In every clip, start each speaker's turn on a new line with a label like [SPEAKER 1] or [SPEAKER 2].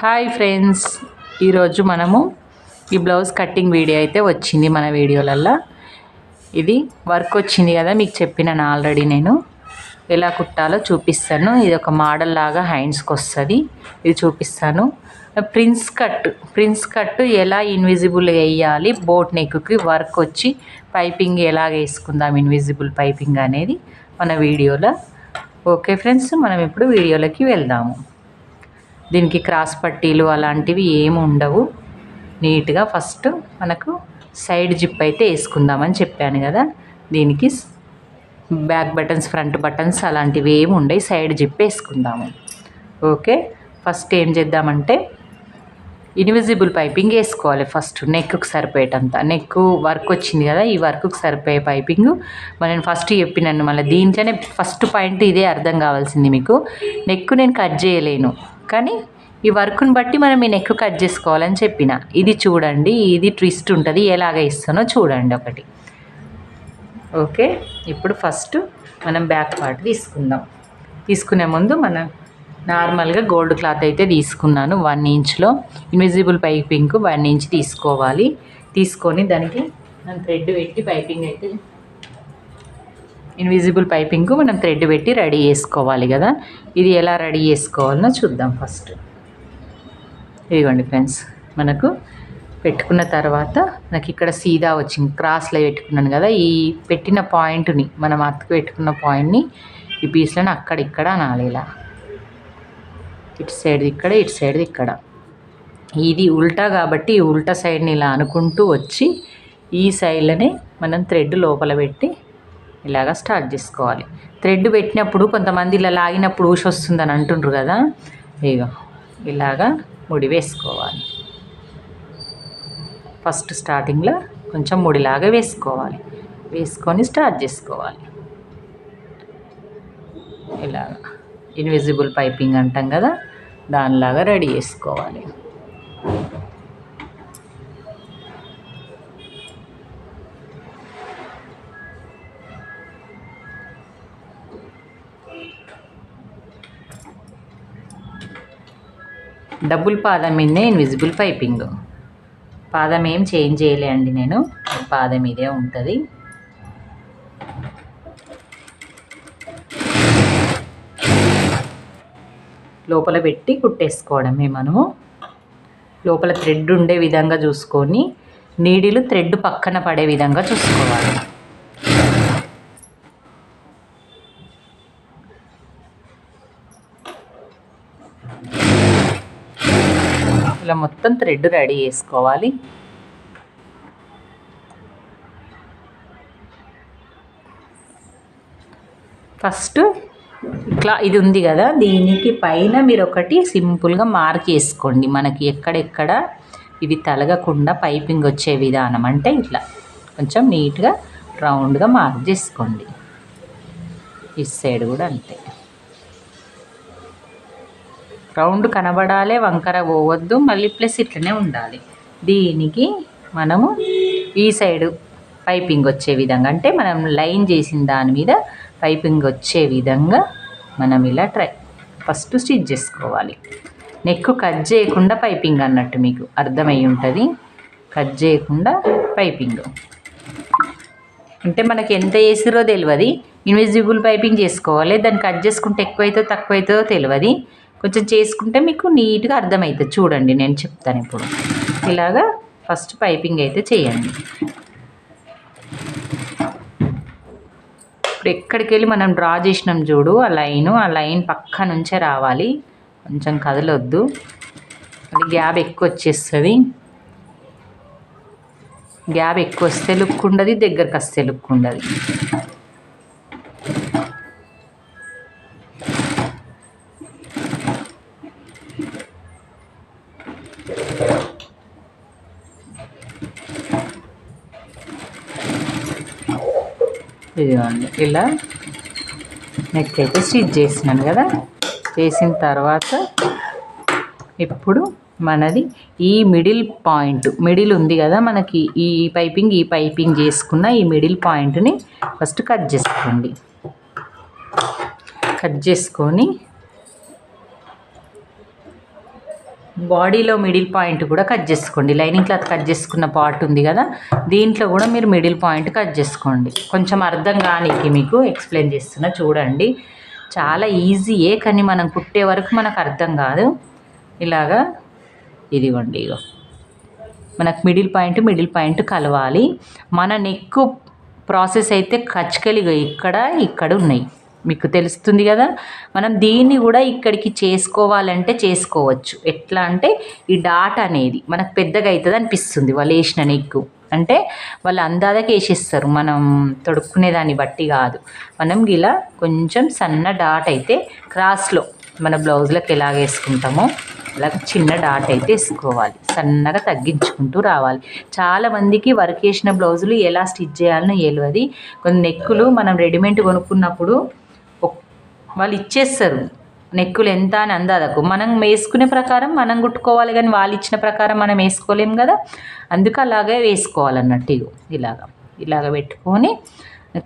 [SPEAKER 1] Hi friends ఈరోజు మనము ఈ బ్లౌజ్ కటింగ్ వీడియో అయితే వచ్చింది మన వీడియోలల్లో. ఇది వర్క్ వచ్చింది కదా మీకు చెప్పినాను ఆల్రెడీ నేను. ఎలా కుట్టాలో చూపిస్తాను. ఇది ఒక మోడల్ లాగా హ్యాండ్స్కి వస్తుంది. ఇది చూపిస్తాను. ప్రిన్స్ కట్ ప్రిన్స్ కట్ ఎలా ఇన్విజిబుల్ వేయాలి బోట్ నెక్కి వర్క్ వచ్చి పైపింగ్ ఎలా వేసుకుందాం ఇన్విజిబుల్ పైపింగ్ అనేది మన వీడియోలో. ఓకే ఫ్రెండ్స్ మనం ఇప్పుడు వీడియోలోకి వెళ్దాము. దీనికి క్రాస్ పట్టీలు అలాంటివి ఏమి ఉండవు. నీట్గా ఫస్ట్ మనకు సైడ్ జిప్ అయితే వేసుకుందామని చెప్పాను కదా. దీనికి బ్యాక్ బటన్స్ ఫ్రంట్ బటన్స్ అలాంటివి ఏమి ఉండవు సైడ్ జిప్ వేసుకుందాము. ఓకే? ఫస్ట్ ఏం చేద్దామంటే ఇన్విజిబుల్ పైపింగ్ వేసుకోవాలి ఫస్ట్. నెక్కు సరిపోయేటంత. నెక్ వర్క్ వచ్చింది కదా ఈ వర్క్కి సరిపోయే పైపింగ్. మరి నేను ఫస్ట్ చెప్పినాను మళ్ళీ దీంట్లోనే ఫస్ట్ పాయింట్ ఇదే అర్థం కావాల్సింది మీకు. నెక్ నేను కట్ చేయలేను. కానీ ఈ వర్క్ని బట్టి మనం ఈ నెక్ కట్ చేసుకోవాలని చెప్పిన. ఇది చూడండి ఇది ట్విస్ట్ ఉంటుంది ఎలాగ ఇస్తానో చూడండి ఒకటి. ఓకే ఇప్పుడు ఫస్ట్ మనం బ్యాక్ పార్ట్ తీసుకుందాం. తీసుకునే ముందు మనం నార్మల్గా గోల్డ్ క్లాత్ అయితే తీసుకున్నాను వన్ ఇంచ్లో. ఇన్విజిబుల్ పైపింగ్ వన్ ఇంచ్ తీసుకోవాలి. తీసుకొని దానికి మనం థ్రెడ్ పెట్టి పైపింగ్ అయితే ఇన్విజిబుల్ పైపింగ్కు మనం థ్రెడ్ పెట్టి రెడీ చేసుకోవాలి కదా. ఇది ఎలా రెడీ చేసుకోవాలనో చూద్దాం ఫస్ట్ ఇదిగోండి ఫ్రెండ్స్ మనకు పెట్టుకున్న తర్వాత నాకు ఇక్కడ సీదా వచ్చింది. క్రాస్లో పెట్టుకున్నాను కదా. ఈ పెట్టిన పాయింట్ని మనం అతుకు పెట్టుకున్న పాయింట్ని ఈ పీస్లను అక్కడ ఇక్కడ అనాలి ఇలా. ఇటు సైడ్ ఇక్కడ ఇటు సైడ్ ఇక్కడ. ఇది ఉల్టా కాబట్టి ఉల్టా సైడ్ని ఇలా అనుకుంటూ వచ్చి ఈ సైడ్లోనే మనం థ్రెడ్ లోపల పెట్టి ఇలాగా స్టార్ట్ చేసుకోవాలి. థ్రెడ్ పెట్టినప్పుడు కొంతమంది ఇలా లాగినప్పుడు ఊసి వస్తుందని అంటుండ్రు కదా? ఇక ఇలాగా ముడి వేసుకోవాలి. ఫస్ట్ స్టార్టింగ్లో కొంచెం ముడిలాగా వేసుకోవాలి. వేసుకొని స్టార్ట్ చేసుకోవాలి. ఇలాగా ఇన్విజిబుల్ పైపింగ్ అంటాం కదా? దానిలాగా రెడీ చేసుకోవాలి. డబుల్ పాదం మీదే ఇన్విజిబుల్ పైపింగ్ పాదం ఏం చేంజ్ చేయలే అండి నేను. పాదం ఇదే ఉంటుంది. లోపల పెట్టి కుట్టేసుకోవడమే మనము. లోపల థ్రెడ్ ఉండే విధంగా చూసుకొని నీడిలు థ్రెడ్ పక్కన పడే విధంగా చూసుకోవాలి. ఇట్లా మొత్తం థ్రెడ్ రెడీ చేసుకోవాలి. ఫస్ట్ ఇట్లా ఇది ఉంది కదా దీనికి పైన మీరు ఒకటి సింపుల్గా మార్క్ చేసుకోండి. మనకి ఎక్కడెక్కడ ఇది తలగకుండా పైపింగ్ వచ్చే విధానం అంటే ఇట్లా. కొంచెం నీట్గా రౌండ్గా మార్క్ చేసుకోండి. ఇస్ సైడ్ కూడా అంతే. రౌండ్ కనబడాలి వంకర పోవద్దు మళ్ళీ ప్లస్ ఇట్లనే ఉండాలి. దీనికి మనము ఈ సైడు పైపింగ్ వచ్చే విధంగా అంటే మనం లైన్ చేసిన దాని మీద పైపింగ్ వచ్చే విధంగా మనం ఇలా ట్రై ఫస్ట్ స్టిచ్ చేసుకోవాలి. నెక్ కట్ చేయకుండా పైపింగ్ అన్నట్టు మీకు అర్థమై ఉంటుంది. కట్ చేయకుండా పైపింగ్ అంటే మనకి ఎంత వేసిరో తెలియదు. ఇన్విజిబుల్ పైపింగ్ చేసుకోవాలి. దాన్ని కట్ చేసుకుంటే ఎక్కువైతే తక్కువైతుందో తెలియదు. కొంచెం చేసుకుంటే మీకు నీట్గా అర్థమవుతుంది చూడండి నేను చెప్తాను ఇప్పుడు. ఇలాగా ఫస్ట్ పైపింగ్ అయితే చేయండి. ఇప్పుడు ఎక్కడికి వెళ్ళి మనం డ్రా చేసినాం చూడు ఆ లైన్ ఆ లైన్ పక్క నుంచే రావాలి. కొంచెం కదలొద్దు. అది గ్యాప్ ఎక్కువ వచ్చేస్తుంది. గ్యాప్ ఎక్కువ వస్తే లుక్ ఉండదు దగ్గరకు వస్తే లుక్ ఉండదు. ఇదిగోండి ఇలా నెక్ అయితే స్టిచ్ చేసినాను కదా. చేసిన తర్వాత ఇప్పుడు మనది ఈ మిడిల్ పాయింట్ మిడిల్ ఉంది కదా మనకి ఈ పైపింగ్ ఈ పైపింగ్ చేసుకున్న ఈ మిడిల్ పాయింట్ని ఫస్ట్ కట్ చేసుకోండి. కట్ చేసుకొని బాడీలో మిడిల్ పాయింట్ కూడా కట్ చేసుకోండి. లైనింగ్ క్లాత్ కట్ చేసుకున్న పార్ట్ ఉంది కదా దీంట్లో కూడా మీరు మిడిల్ పాయింట్ కట్ చేసుకోండి. కొంచెం అర్థం కానీకి మీకు ఎక్స్ప్లెయిన్ చేస్తున్నా చూడండి. చాలా ఈజీయే కానీ మనం కుట్టే వరకు మనకు అర్థం కాదు. ఇలాగా ఇదిగోండి ఇగో. మనకు మిడిల్ పాయింట్ మిడిల్ పాయింట్ కలవాలి. మన నెక్ ప్రాసెస్ అయితే ఖచ్చితంగా ఇక్కడ ఇక్కడ ఉన్నాయి. మీకు తెలుస్తుంది కదా? మనం దీన్ని కూడా ఇక్కడికి చేసుకోవాలంటే చేసుకోవచ్చు. ఎట్లా అంటే ఈ డాట్ అనేది మనకు పెద్దగా అవుతుంది అనిపిస్తుంది వాళ్ళు వేసిన నెగ్గు. అంటే వాళ్ళు అందాదకి వేసేస్తారు మనం తొడుక్కునే దాన్ని బట్టి కాదు. మనం ఇలా కొంచెం సన్న డాట్ అయితే క్రాస్లో మన బ్లౌజ్లకు ఎలాగ వేసుకుంటామో అలా చిన్న డాట్ అయితే వేసుకోవాలి. సన్నగా తగ్గించుకుంటూ రావాలి. చాలామందికి వర్క్ వేసిన బ్లౌజులు ఎలా స్టిచ్ చేయాలని తెలియదు కొన్ని నెక్కులు మనం రెడీమేడ్ కొనుక్కున్నప్పుడు వాళ్ళు ఇచ్చేస్తారు. నెక్కులు ఎంత అని అందాదకు మనం వేసుకునే ప్రకారం మనం కుట్టుకోవాలి కానీ వాళ్ళు ఇచ్చిన ప్రకారం మనం వేసుకోలేం కదా. అందుకు అలాగే వేసుకోవాలన్నట్టు ఇలాగ ఇలాగా ఇలాగ పెట్టుకొని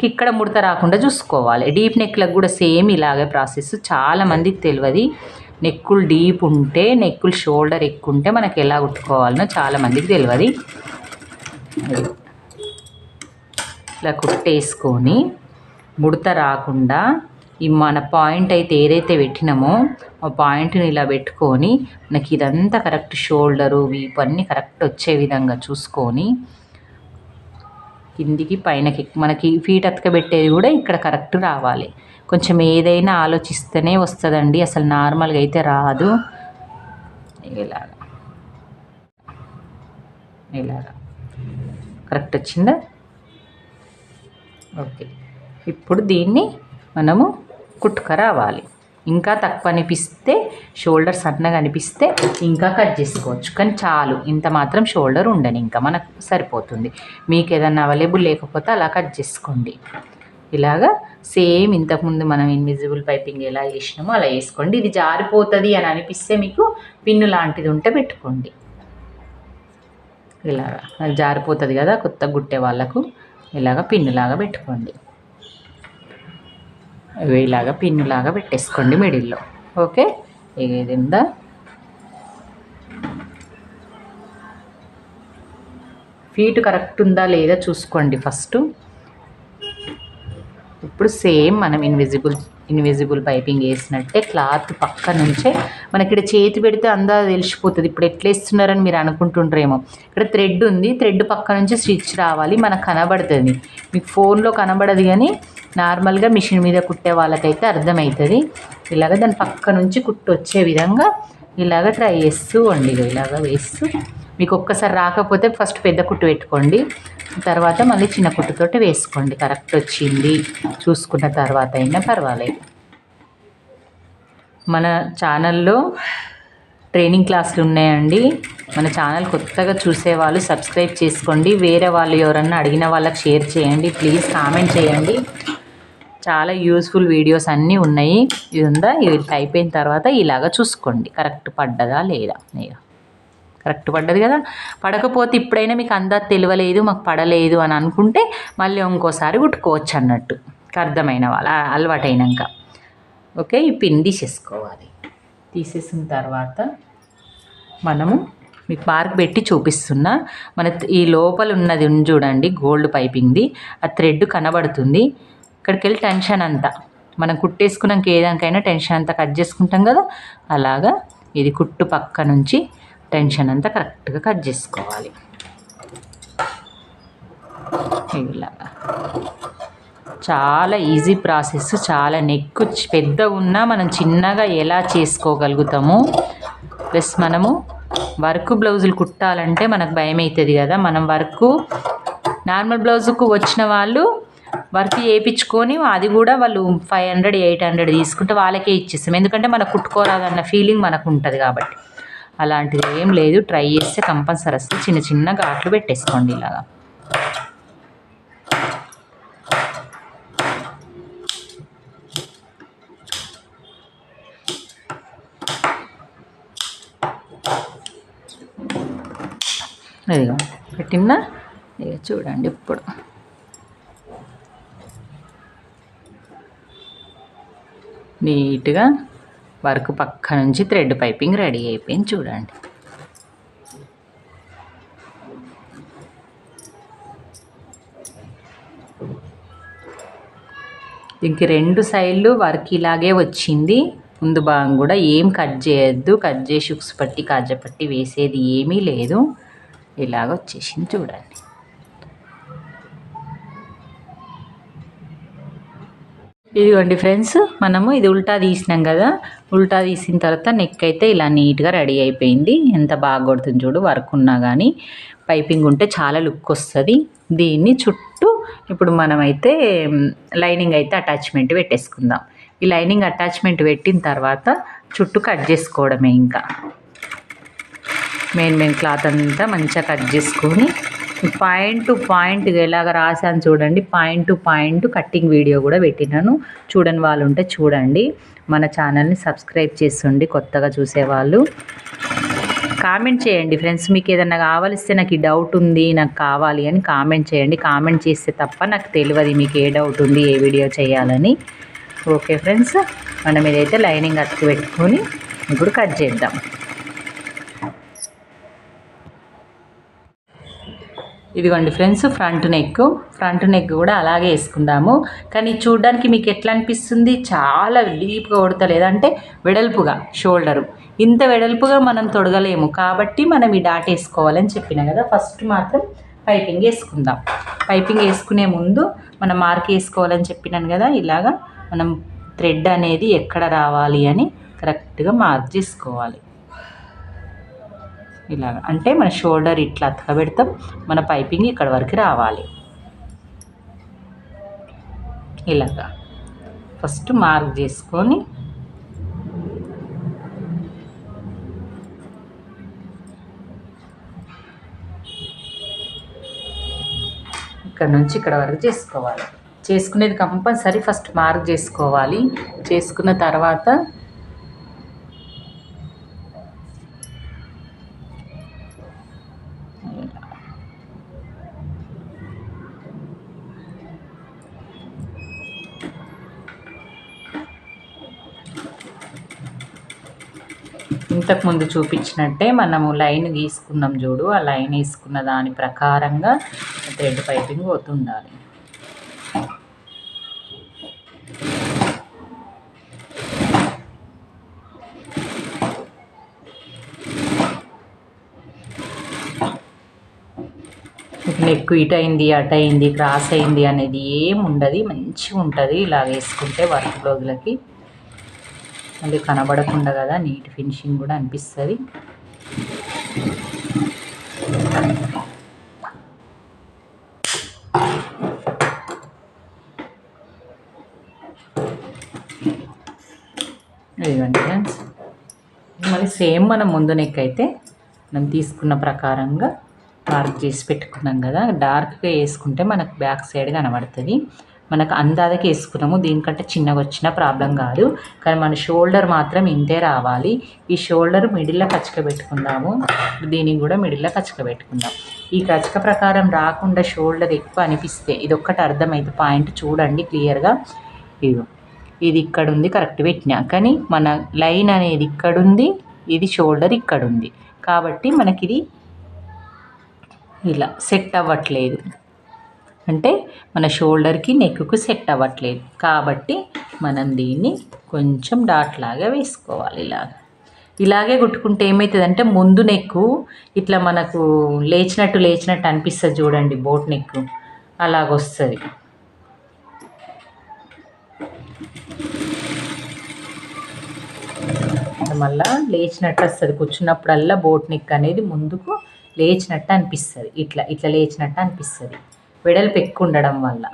[SPEAKER 1] ఇక్కడ ముడత రాకుండా చూసుకోవాలి. డీప్ నెక్లకు కూడా సేమ్ ఇలాగే ప్రాసెస్. చాలా మందికి తెలియదు. నెక్కులు డీప్ ఉంటే నెక్కులు షోల్డర్ ఎక్కువ ఉంటే మనకి ఎలా కుట్టుకోవాలనో చాలా మందికి తెలియదు. ఇలా కుట్టేసుకొని ముడత రాకుండా మన పాయింట్ అయితే ఏదైతే పెట్టినామో ఆ పాయింట్ని ఇలా పెట్టుకొని మనకి ఇదంతా కరెక్ట్ షోల్డరు వీపు అన్నీ కరెక్ట్ వచ్చే విధంగా చూసుకొని కిందికి పైనకి మనకి ఫీట్ అతకబెట్టేది కూడా ఇక్కడ కరెక్ట్ రావాలి. కొంచెం ఏదైనా ఆలోచిస్తేనే వస్తుందండి అసలు నార్మల్గా అయితే రాదు. ఇలాగ ఇలాగ కరెక్ట్ వచ్చిందా? ఓకే. ఇప్పుడు దీన్ని మనము కుట్టుక రావాలి. ఇంకా తక్కువ అనిపిస్తే షోల్డర్ సన్నగా అనిపిస్తే ఇంకా కట్ చేసుకోవచ్చు. కానీ చాలు ఇంత మాత్రం షోల్డర్ ఉండని ఇంకా మనకు సరిపోతుంది. మీకు ఏదన్నా అవైలబుల్ లేకపోతే అలా కట్ చేసుకోండి. ఇలాగా సేమ్ ఇంతకుముందు మనం ఇన్విజిబుల్ పైపింగ్ ఎలా వేసినామో అలా వేసుకోండి ఇది జారిపోతుంది అని అనిపిస్తే మీకు పిన్ను లాంటిది ఉంటే పెట్టుకోండి. ఇలాగా. జారిపోతుంది కదా కొత్త గుట్టే వాళ్ళకు ఇలాగ పిన్నులాగా పెట్టుకోండి. ఇలాగా పిన్నులాగా పెట్టేసుకోండి మిడిల్లో. ఓకే? ఏదిందా ఫీట్ కరెక్ట్ ఉందా లేదా చూసుకోండి ఫస్ట్. ఇప్పుడు సేమ్ మనం ఇన్విజిబుల్ ఇన్విజిబుల్ పైపింగ్ వేసినట్టే క్లాత్ పక్క నుంచే మనకి ఇక్కడ చేతి పెడితే అందా తెలిసిపోతుంది. ఇప్పుడు ఎట్లా వేస్తున్నారని మీరు అనుకుంటుండ్రేమో. ఇక్కడ థ్రెడ్ ఉంది. థ్రెడ్ పక్క నుంచి స్టిచ్ రావాలి. మనకు కనబడుతుంది. మీకు ఫోన్లో కనబడదు కానీ నార్మల్గా మిషన్ మీద కుట్టే వాళ్ళకైతే అర్థమవుతుంది. ఇలాగ దాని పక్క నుంచి కుట్టు వచ్చే విధంగా ఇలాగ ట్రై చేస్తూ ఉండి. ఇలాగ వేస్తూ మీకు ఒక్కసారి రాకపోతే ఫస్ట్ పెద్ద కుట్టు పెట్టుకోండి. తర్వాత మళ్ళీ చిన్న కుట్టుతోటి వేసుకోండి. కరెక్ట్ వచ్చింది. చూసుకున్న తర్వాత అయినా పర్వాలేదు. మన ఛానల్లో ట్రైనింగ్ క్లాసులు ఉన్నాయండి. మన ఛానల్ కొత్తగా చూసేవాళ్ళు సబ్స్క్రైబ్ చేసుకోండి. వేరే వాళ్ళు ఎవరన్నా అడిగిన వాళ్ళకి షేర్ చేయండి. ప్లీజ్ కామెంట్ చేయండి. చాలా యూస్ఫుల్ వీడియోస్ అన్నీ ఉన్నాయి. ఇది ఉందా ఇది అయిపోయిన తర్వాత ఇలాగ చూసుకోండి. కరెక్ట్ పడ్డదా లేదా? కరెక్ట్ పడ్డది కదా? పడకపోతే ఇప్పుడైనా మీకు అందా తెలియలేదు మాకు పడలేదు అని అనుకుంటే మళ్ళీ ఇంకోసారి కుట్టుకోవచ్చు అన్నట్టు. అర్థమైన వాళ్ళ అలవాటైనాక. ఓకే ఈ పిన్ తీసేసుకోవాలి. తీసేసిన తర్వాత మనము మీకు మార్క్ పెట్టి చూపిస్తున్నా. మన ఈ లోపల ఉన్నది చూడండి గోల్డ్ పైపింగ్ది. ఆ థ్రెడ్ కనబడుతుంది. ఇక్కడికి వెళ్ళి టెన్షన్ అంతా. మనం కుట్టేసుకున్నాక ఏదానికైనా టెన్షన్ అంతా కట్ చేసుకుంటాం కదా? అలాగా ఇది కుట్టు పక్క నుంచి టెన్షన్ అంతా కరెక్ట్గా కట్ చేసుకోవాలి. ఇలాగా చాలా ఈజీ ప్రాసెస్ చాలా నెక్ పెద్ద ఉన్నా మనం చిన్నగా ఎలా చేసుకోగలుగుతాము? ప్లస్ మనము వర్క్ బ్లౌజులు కుట్టాలంటే మనకు భయం అవుతుంది కదా. మనం వర్క్ నార్మల్ బ్లౌజుకు వచ్చిన వాళ్ళు వర్క్ చేయించుకొని అది కూడా వాళ్ళు ఫైవ్ హండ్రెడ్ ఎయిట్ హండ్రెడ్ తీసుకుంటే వాళ్ళకే ఇచ్చేస్తాం. ఎందుకంటే మనకు కుట్టుకోరాదన్న ఫీలింగ్ మనకు ఉంటుంది కాబట్టి. అలాంటిది ఏం లేదు. ట్రై చేస్తే కంపల్సరీ వస్తే చిన్న చిన్న ఘాట్లు పెట్టేసుకోండి ఇలాగా. ఇదిగో పెట్టిందా? ఇక చూడండి ఇప్పుడు. నీట్గా వర్క్ పక్క నుంచి థ్రెడ్ పైపింగ్ రెడీ అయిపోయింది చూడండి. దీనికి రెండు సైడ్లు వర్క్ ఇలాగే వచ్చింది. ముందు భాగం కూడా ఏం కట్ చేయొద్దు కట్ చేసి ఉక్సుపట్టి కాజపట్టి వేసేది ఏమీ లేదు. ఇలాగ వచ్చేసింది చూడండి. ఇదిగోండి ఫ్రెండ్స్ మనము ఇది ఉల్టా తీసినాం కదా. ఉల్టా తీసిన తర్వాత నెక్ అయితే ఇలా నీట్గా రెడీ అయిపోయింది. ఎంత బాగా కొడుతుంది చూడు వర్క్ ఉన్నా కానీ పైపింగ్ ఉంటే చాలా లుక్ వస్తుంది. దీన్ని చుట్టూ ఇప్పుడు మనమైతే లైనింగ్ అయితే అటాచ్మెంట్ పెట్టేసుకుందాం. ఈ లైనింగ్ అటాచ్మెంట్ పెట్టిన తర్వాత చుట్టూ కట్ చేసుకోవడమే ఇంకా. మెయిన్ మెయిన్ క్లాత్ అంతా మంచిగా కట్ చేసుకొని పాయింట్ టు పాయింట్ ఎలాగ రాశాను చూడండి. Point to point cutting video కూడా పెట్టినాను. చూడని వాళ్ళు ఉంటే చూడండి. మన ఛానల్ని సబ్స్క్రైబ్ చేస్తుండి కొత్తగా చూసేవాళ్ళు. కామెంట్ చేయండి ఫ్రెండ్స్. మీకు ఏదన్నా కావాలిస్తే నాకు ఈ డౌట్ ఉంది నాకు కావాలి అని కామెంట్ చేయండి. కామెంట్ చేస్తే తప్ప నాకు తెలియదు మీకు ఏ డౌట్ ఉంది ఏ వీడియో చేయాలని. Okay friends. మనం ఇదైతే లైనింగ్ అతికి పెట్టుకొని ఇప్పుడు కట్ చేద్దాం. ఇదిగోండి friends front neck. Front neck కూడా అలాగే వేసుకుందాము. కానీ చూడడానికి మీకు ఎట్లా అనిపిస్తుంది? చాలా డీప్గా కొడతలేదు అంటే వెడల్పుగా షోల్డరు. ఇంత వెడల్పుగా మనం తొడగలేము. కాబట్టి మనం ఈ డాట్ వేసుకోవాలని చెప్పిన కదా ఫస్ట్ మాత్రం పైపింగ్ వేసుకుందాం. పైపింగ్ వేసుకునే ముందు మనం మార్క్ వేసుకోవాలని చెప్పినాను కదా ఇలాగా మనం థ్రెడ్ అనేది ఎక్కడ రావాలి అని కరెక్ట్గా మార్క్ చేసుకోవాలి. ఇలాగ అంటే మన షోల్డర్ ఇట్లా అతకబెడతాం మన పైపింగ్ ఇక్కడ వరకు రావాలి. ఇలాగా. ఫస్ట్ మార్క్ చేసుకొని ఇక్కడ నుంచి ఇక్కడ వరకు చేసుకోవాలి. చేసుకునేది కంపల్సరీ ఫస్ట్ మార్క్ చేసుకోవాలి. చేసుకున్న తర్వాత ఇంతకుముందు చూపించినట్టే మనము లైన్ గీసుకున్నాం చూడు. ఆ లైన్ వేసుకున్న దాని ప్రకారంగా థ్రెడ్ పైపింగ్ అవుతుండాలి నెక్ ఇటు అయింది అటు అయింది క్రాస్ అయింది అనేది ఏం ఉండదు మంచిగా ఉంటుంది ఇలా వేసుకుంటే వర్క్ బ్లౌజులకి. మళ్ళీ కనబడకుండా కదా నీట్ ఫినిషింగ్ కూడా అనిపిస్తుంది. ఇదిగోండి ఫ్రెండ్స్. మళ్ళీ సేమ్ మనం ముందు నెక్ అయితే మనం తీసుకున్న ప్రకారంగా మార్క్ చేసి పెట్టుకున్నాం కదా. డార్క్గా వేసుకుంటే మనకు బ్యాక్ సైడ్ కనబడుతుంది. మనకు అందాదకి వేసుకున్నాము. దీనికంటే చిన్నగా వచ్చిన ప్రాబ్లం కాదు. కానీ మన షోల్డర్ మాత్రం ఇంతే రావాలి. ఈ షోల్డర్ మిడిల్లో కచ్చక పెట్టుకుందాము. దీనికి కూడా మిడిల్లో కచ్చక పెట్టుకుందాం. ఈ కచ్చక ప్రకారం రాకుండా షోల్డర్ ఎక్కువ అనిపిస్తే ఇది ఒక్కటి అర్థమైతే పాయింట్ చూడండి క్లియర్గా. ఇది ఇది ఇక్కడ ఉంది కరెక్ట్ పెట్టినా. కానీ మన లైన్ అనేది ఇక్కడ ఉంది ఇది షోల్డర్ ఇక్కడ ఉంది కాబట్టి మనకి ఇది ఇలా సెట్ అవ్వట్లేదు. అంటే మన షోల్డర్కి నెక్కు సెట్ అవ్వట్లేదు. కాబట్టి మనం దీన్ని కొంచెం డాట్ లాగా వేసుకోవాలి ఇలాగ. ఇలాగే కుట్టుకుంటే ఏమవుతుందంటే ముందు నెక్కు ఇట్లా మనకు లేచినట్టు లేచినట్టు అనిపిస్తుంది చూడండి బోట్ నెక్కు. అలాగొస్తుంది. మళ్ళా లేచినట్టు వస్తుంది కూర్చున్నప్పుడల్లా బోట్ నెక్ అనేది ముందుకు లేచినట్టు అనిపిస్తుంది. ఇట్లా ఇట్లా లేచినట్టు అనిపిస్తుంది. వెడల్పు ఎక్కువ ఉండడం వల్ల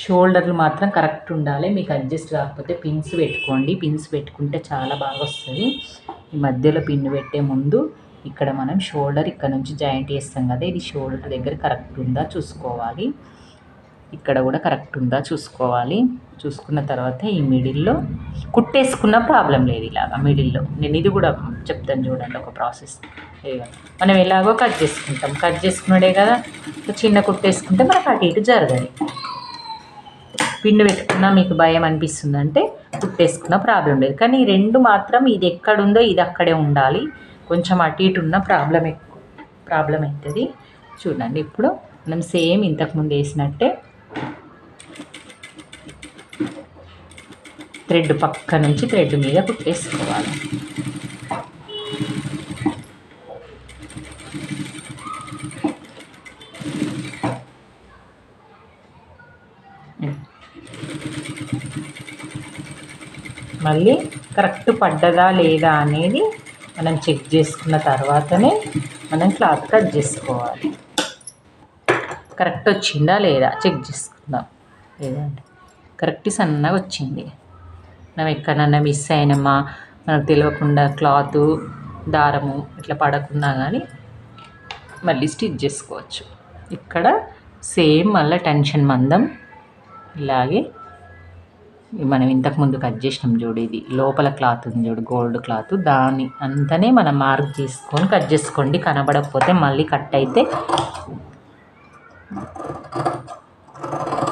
[SPEAKER 1] షోల్డర్లు మాత్రం కరెక్ట్ ఉండాలి మీకు అడ్జస్ట్ కాకపోతే పిన్స్ పెట్టుకోండి. పిన్స్ పెట్టుకుంటే చాలా బాగా వస్తుంది ఈ మధ్యలో పిన్ పెట్టే ముందు ఇక్కడ మనం షోల్డర్ ఇక్కడ నుంచి జాయింట్ చేస్తాం కదా ఇది షోల్డర్ దగ్గర కరెక్ట్ ఉందా చూసుకోవాలి. ఇక్కడ కూడా కరెక్ట్ ఉందా చూసుకోవాలి. చూసుకున్న తర్వాత ఈ మిడిల్లో కుట్టేసుకున్న ప్రాబ్లం లేదు ఇలాగా మిడిల్లో. నేను ఇది కూడా చెప్తాను చూడండి ఒక ప్రాసెస్. మనం ఎలాగో కట్ చేసుకుంటాం. కట్ చేసుకున్నాడే కదా చిన్న కుట్టేసుకుంటే మనకు అటు ఇటు జరగదు. పిండి పెట్టుకున్నా మీకు భయం అనిపిస్తుందంటే కుట్టేసుకున్న ప్రాబ్లం లేదు. కానీ ఈ రెండు మాత్రం ఇది ఎక్కడుందో ఇది అక్కడే ఉండాలి. కొంచెం అటు ఇటు ఉన్న ప్రాబ్లం ఎక్కువ ప్రాబ్లం అవుతుంది. చూడండి ఇప్పుడు మనం సేమ్ ఇంతకుముందు వేసినట్టే థ్రెడ్ పక్క నుంచి థ్రెడ్ మీద కుట్టేసుకోవాలి. మళ్ళీ కరెక్ట్ పడ్డదా లేదా అనేది మనం చెక్ చేసుకున్న తర్వాతనే మనం క్లాత్ కట్ చేసుకోవాలి. కరెక్ట్ వచ్చిందా లేదా చెక్ చేసుకుందాం. లేదండి కరెక్ట్ సన్నగా వచ్చింది. మనం ఎక్కడన్నా మిస్ అయినామా? మనకు తెలియకుండా క్లాత్ దారము ఇట్లా పడకుండా కానీ మళ్ళీ స్టిచ్ చేసుకోవచ్చు. ఇక్కడ సేమ్ మళ్ళీ టెన్షన్ మందం. ఇలాగే మనం ఇంతకుముందు కట్ చేసినాం చూడు ఇది. లోపల క్లాత్ ఉంది చూడు గోల్డ్ క్లాత్. దాని అంతనే మనం మార్క్ చేసుకొని కట్ చేసుకోండి. కనబడకపోతే మళ్ళీ కట్ అయితే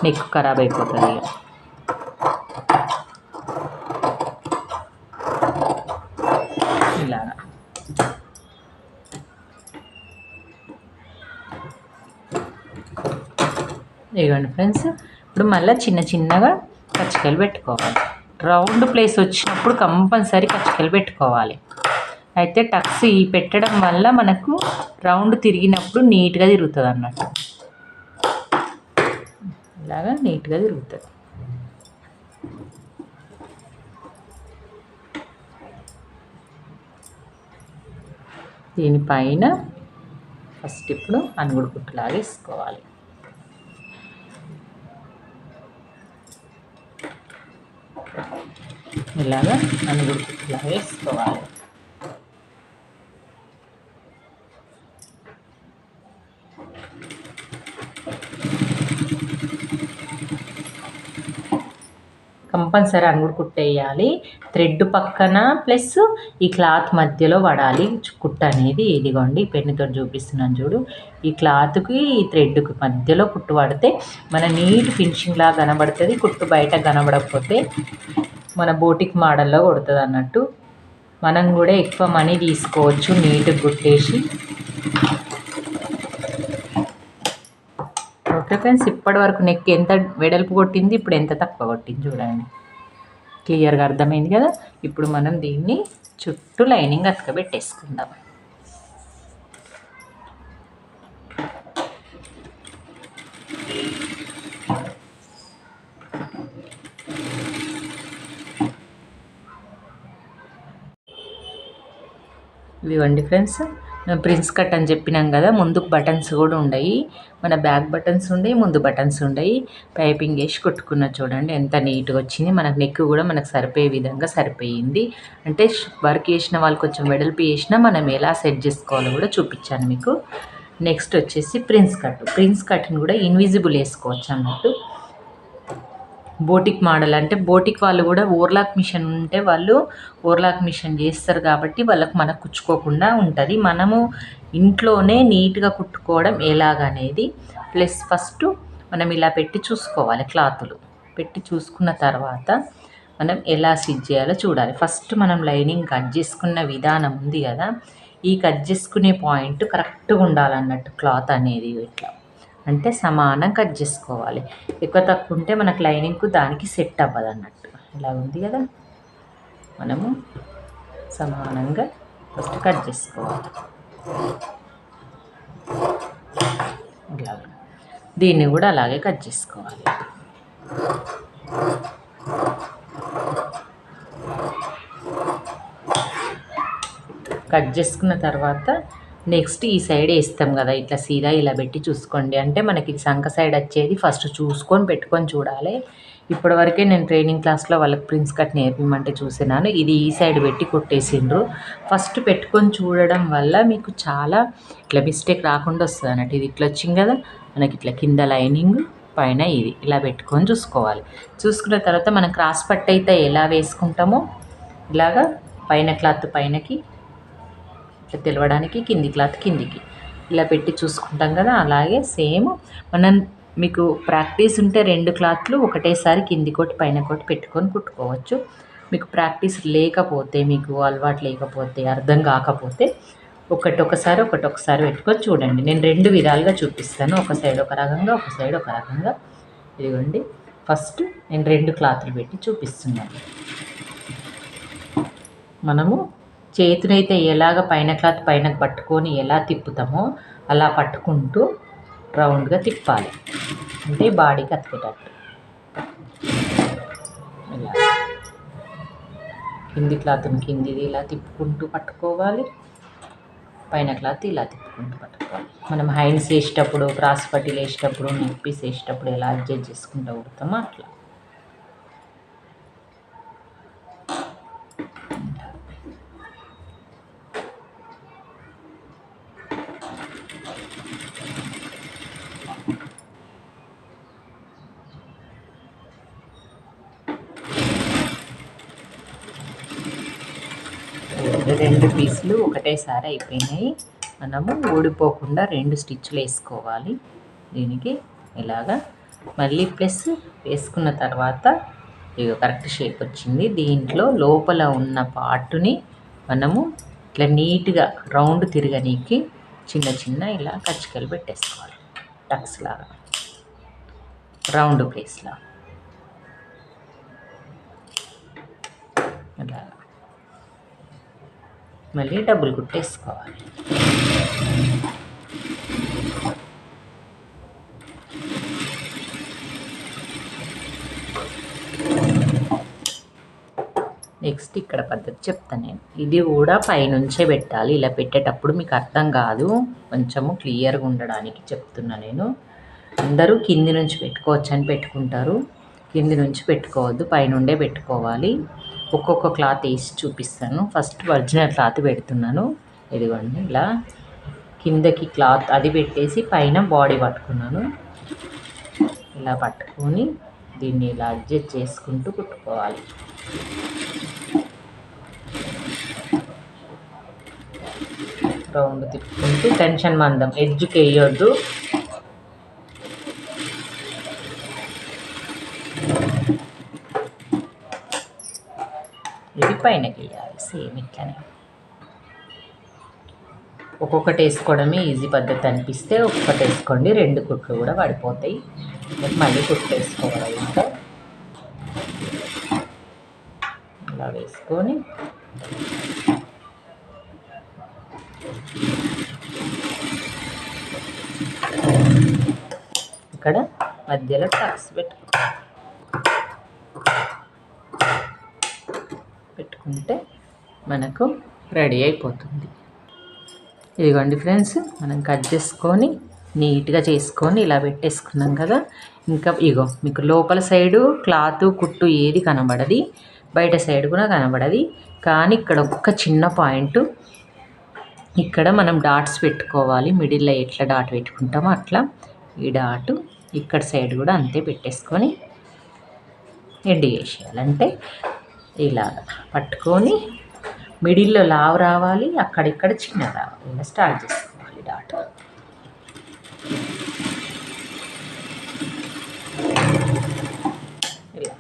[SPEAKER 1] నెక్ ఖరాబ్ అయిపోతుంది ఇక ఇలాగా ఇదిగోండి ఫ్రెండ్స్. ఇప్పుడు మళ్ళీ చిన్న చిన్నగా కచ్చికలు పెట్టుకోవాలి. రౌండ్ ప్లేస్ వచ్చినప్పుడు కంపల్సరీ కచ్చికలు పెట్టుకోవాలి. అయితే టక్స్ ఈ పెట్టడం వల్ల మనకు రౌండ్ తిరిగినప్పుడు నీట్గా తిరుగుతుంది అన్నట్టు ఇలాగా నీట్గా తిరుగుతుంది. దీనిపైన ఫస్ట్ ఇప్పుడు అనుగుడు కుట్టులాగా వేసుకోవాలి. ఇలాగా అనుగుడు కుట్టులాగా వేసుకోవాలి. కంపల్సరీ అంగుడు కుట్టేయాలి. థ్రెడ్ పక్కన ప్లస్ ఈ క్లాత్ మధ్యలో పడాలి. కుట్ట అనేది ఇదిగోండి పెన్నుతో చూపిస్తున్నాను చూడు. ఈ క్లాత్కి ఈ థ్రెడ్కి మధ్యలో కుట్టు పడితే మన నీట్ ఫినిషింగ్లా కనబడుతుంది. కుట్టు బయట కనబడకపోతే మన బోటిక్ మోడల్లో కొడుతుంది అన్నట్టు. మనం కూడా ఎక్కువ మనీ తీసుకోవచ్చు నీట్ కుట్టేసి. ఓకే ఫ్రెండ్స్ ఇప్పటి వరకు నెక్ ఎంత వెడల్పు కొట్టింది ఇప్పుడు ఎంత తక్కువ కొట్టింది చూడండి. క్లియర్గా అర్థమైంది కదా? ఇప్పుడు మనం దీన్ని చుట్టూ లైనింగ్ అతకబెట్టేసుకుందాం. ఇవ్వండి ఫ్రెండ్స్. ప్రిన్స్ కట్ అని చెప్పినాం కదా ముందుకు బటన్స్ కూడా ఉన్నాయి మన బ్యాక్ బటన్స్ ఉన్నాయి ముందు బటన్స్ ఉన్నాయి పైపింగ్ వేసి కొట్టుకున్న చూడండి ఎంత నీట్గా వచ్చింది. మనకు నెక్ కూడా మనకు సరిపోయే విధంగా సరిపోయింది. అంటే వర్క్ చేసిన వాళ్ళు కొంచెం వెడల్పు చేసినా మనం ఎలా సెట్ చేసుకోవాలో కూడా చూపించాను మీకు. నెక్స్ట్ వచ్చేసి ప్రిన్స్ కట్. ప్రిన్స్ కట్ని కూడా ఇన్విజిబుల్ వేసుకోవచ్చు అన్నట్టు. Boutique model. అంటే బోటిక్ వాళ్ళు కూడా ఓర్లాక్ మిషన్ ఉంటే వాళ్ళు ఓర్లాక్ మిషన్ చేస్తారు కాబట్టి వాళ్ళకు మనకు కుచ్చుకోకుండా ఉంటుంది. మనము ఇంట్లోనే నీట్గా కుట్టుకోవడం ఎలాగనేది. ప్లస్ ఫస్ట్ మనం ఇలా పెట్టి చూసుకోవాలి క్లాతులు. పెట్టి చూసుకున్న తర్వాత మనం ఎలా స్టిచ్ చేయాలో చూడాలి. ఫస్ట్ మనం లైనింగ్ కట్ చేసుకున్న విధానం ఉంది కదా. ఈ కట్ చేసుకునే పాయింట్ కరెక్ట్గా ఉండాలన్నట్టు క్లాత్ అనేది ఇట్లా. అంటే సమానం కట్ చేసుకోవాలి. ఎక్కువ తక్కువ ఉంటే మనకు లైనింగ్కు దానికి సెట్ అవ్వదు అన్నట్టు ఇలా ఉంది కదా? మనము సమానంగా ఫస్ట్ కట్ చేసుకోవాలి. ఇలా. దీన్ని కూడా అలాగే కట్ చేసుకోవాలి. కట్ చేసుకున్న తర్వాత నెక్స్ట్ ఈ సైడ్ వేస్తాం కదా ఇట్లా సీదా ఇలా పెట్టి చూసుకోండి. అంటే మనకి సంక సైడ్ వచ్చేది ఫస్ట్ చూసుకొని పెట్టుకొని చూడాలి. ఇప్పటివరకే నేను ట్రైనింగ్ క్లాస్లో వాళ్ళకి ప్రిన్స్ కట్ నేర్పమంటే చూసినాను. ఇది ఈ సైడ్ పెట్టి కొట్టేసిండ్రు. ఫస్ట్ పెట్టుకొని చూడడం వల్ల మీకు చాలా ఇట్లా మిస్టేక్ రాకుండా వస్తుంది అన్నట్టు. ఇది ఇట్లా వచ్చింది కదా మనకి ఇట్లా కింద లైనింగ్ పైన ఇది. ఇలా పెట్టుకొని చూసుకోవాలి. చూసుకున్న తర్వాత మనం క్రాస్ పట్టు అయితే ఎలా వేసుకుంటామో ఇలాగా పైన క్లాత్ పైనకి తెలవడానికి కింది క్లాత్ కిందికి. ఇలా పెట్టి చూసుకుంటాం కదా అలాగే సేమ్ మనం మీకు ప్రాక్టీస్ ఉంటే రెండు క్లాత్లు ఒకటేసారి కింది కోటి పైన కోటి పెట్టుకొని కుట్టుకోవచ్చు. మీకు ప్రాక్టీస్ లేకపోతే మీకు అలవాటు లేకపోతే అర్థం కాకపోతే ఒకటొకసారి ఒకటొకసారి పెట్టుకొని చూడండి. నేను రెండు విధాలుగా చూపిస్తాను. ఒక సైడ్ ఒక రకంగా ఒక సైడ్ ఒక రకంగా. ఇదిగోండి. ఫస్ట్ నేను రెండు క్లాత్లు పెట్టి చూపిస్తున్నాను. మనము చేతినైతే ఎలాగ పైన క్లాత్ పైన పట్టుకొని ఎలా తిప్పుతామో అలా పట్టుకుంటూ రౌండ్గా తిప్పాలి. అంటే బాడీకి అతికేటట్టు. ఇలా. కింది క్లాత్ని కిందిది ఇలా తిప్పుకుంటూ పట్టుకోవాలి. పైన క్లాత్ ఇలా తిప్పుకుంటూ పట్టుకోవాలి. మనం హైన్స్ వేసేటప్పుడు క్రాస్ పట్టీలు వేసేటప్పుడు నెక్ పీస్ వేసేటప్పుడు ఎలా అడ్జస్ట్ చేసుకుంటూ కుడతామో అట్లా. రెండు పీసులు ఒకటేసారి అయిపోయినాయి. మనము ఊడిపోకుండా రెండు స్టిచ్లు వేసుకోవాలి. దీనికి ఇలాగా మళ్ళీ ప్లస్ వేసుకున్న తర్వాత ఇక కరెక్ట్ షేప్ వచ్చింది. దీంట్లో లోపల ఉన్న పార్టుని మనము ఇట్లా నీట్గా రౌండ్ తిరగనీకి చిన్న చిన్న ఇలా కచ్చికలు పెట్టేసుకోవాలి. టక్స్ లాగా. రౌండ్ ప్లేస్లా అలాగా మళ్ళీ డబుల్ కుట్టేసుకోవాలి. నెక్స్ట్ ఇక్కడ పద్ధతి చెప్తాను నేను. ఇది కూడా పైనుంచే పెట్టాలి. ఇలా పెట్టేటప్పుడు మీకు అర్థం కాదు. కొంచెము క్లియర్గా ఉండడానికి చెప్తున్నా నేను. అందరూ కింది నుంచి పెట్టుకోవచ్చు అని పెట్టుకుంటారు. కింది నుంచి పెట్టుకోవద్దు. పైనుండే పెట్టుకోవాలి. ఒక్కొక్క క్లాత్ వేసి చూపిస్తాను. ఫస్ట్ ఒరిజినల్ క్లాత్ పెడుతున్నాను. ఇదిగోండి ఇలా కిందకి క్లాత్ అది పెట్టేసి పైన బాడీ పట్టుకున్నాను. ఇలా పట్టుకొని దీన్ని ఇలా అడ్జస్ట్ చేసుకుంటూ కుట్టుకోవాలి. రౌండ్ తిప్పుకుంటూ టెన్షన్ మందం ఎడ్జ్కి వేయొద్దు పైన గీయాలి సేమ్ ఇట్లనే. ఒక్కొక్కటి వేసుకోవడమే ఈజీ పద్ధతి అనిపిస్తే ఒక్కొక్కటి వేసుకోండి. రెండు కుట్లు కూడా పడిపోతాయి. మళ్ళీ కుట్లు వేసుకోవాలి ఇంకా ఇలా వేసుకొని ఇక్కడ మధ్యలో టాక్స్ పెట్టుకో పెట్టుకుంటే మనకు రెడీ అయిపోతుంది. ఇదిగోండి ఫ్రెండ్స్ మనం కట్ చేసుకొని నీట్గా చేసుకొని ఇలా పెట్టేసుకున్నాం కదా. ఇంకా ఇగో మీకు లోపల సైడు క్లాత్ కుట్టు ఏది కనబడది బయట సైడ్ కూడా కనబడది. కానీ ఇక్కడ ఒక్క చిన్న పాయింట్ ఇక్కడ మనం డాట్స్ పెట్టుకోవాలి. మిడిల్లో ఎట్లా డాట్ పెట్టుకుంటామో అట్లా ఈ డాటు ఇక్కడ సైడ్ కూడా అంతే పెట్టేసుకొని ఎండి చేసేయాలంటే అంటే ఇలా పట్టుకొని మిడిల్లో లావు రావాలి అక్కడిక్కడ చిన్న రావాలి ఇలా స్టార్ట్ చేసుకోవాలి డాట్. ఇలా.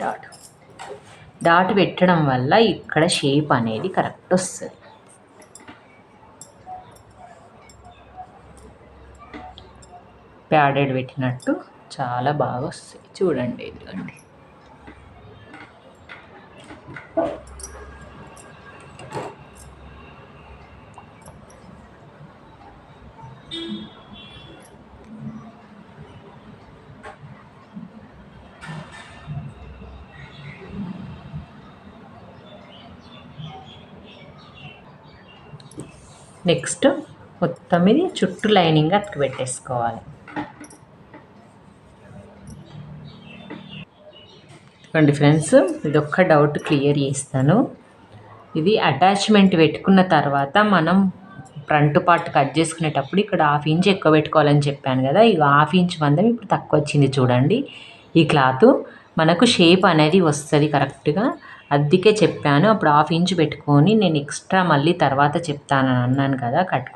[SPEAKER 1] డాట్. డాట్ పెట్టడం వల్ల ఇక్కడ షేప్ అనేది కరెక్ట్ వస్తుంది. ప్యాడెడ్ పెట్టినట్టు చాలా బాగా వస్తాయి చూడండి ఇదిగోండి నెక్స్ట్ మొత్తం ఇది చుట్టూ లైనింగ్ అతికి పెట్టేసుకోవాలి. చూడండి ఫ్రెండ్స్. ఇది ఒక్క డౌట్ క్లియర్ చేస్తాను. ఇది అటాచ్మెంట్ పెట్టుకున్న తర్వాత మనం ఫ్రంట్ పార్ట్ కట్ చేసుకునేటప్పుడు ఇక్కడ హాఫ్ ఇంచ్ ఎక్కువ పెట్టుకోవాలని చెప్పాను కదా. ఇక హాఫ్ ఇంచ్ మందం ఇప్పుడు తక్కువ వచ్చింది చూడండి. ఈ క్లాత్ మనకు షేప్ అనేది వస్తుంది కరెక్ట్గా. అద్దెకే చెప్పాను అప్పుడు హాఫ్ ఇంచ్ పెట్టుకొని నేను ఎక్స్ట్రా మళ్ళీ తర్వాత చెప్తాను అన్నాను కదా. కట్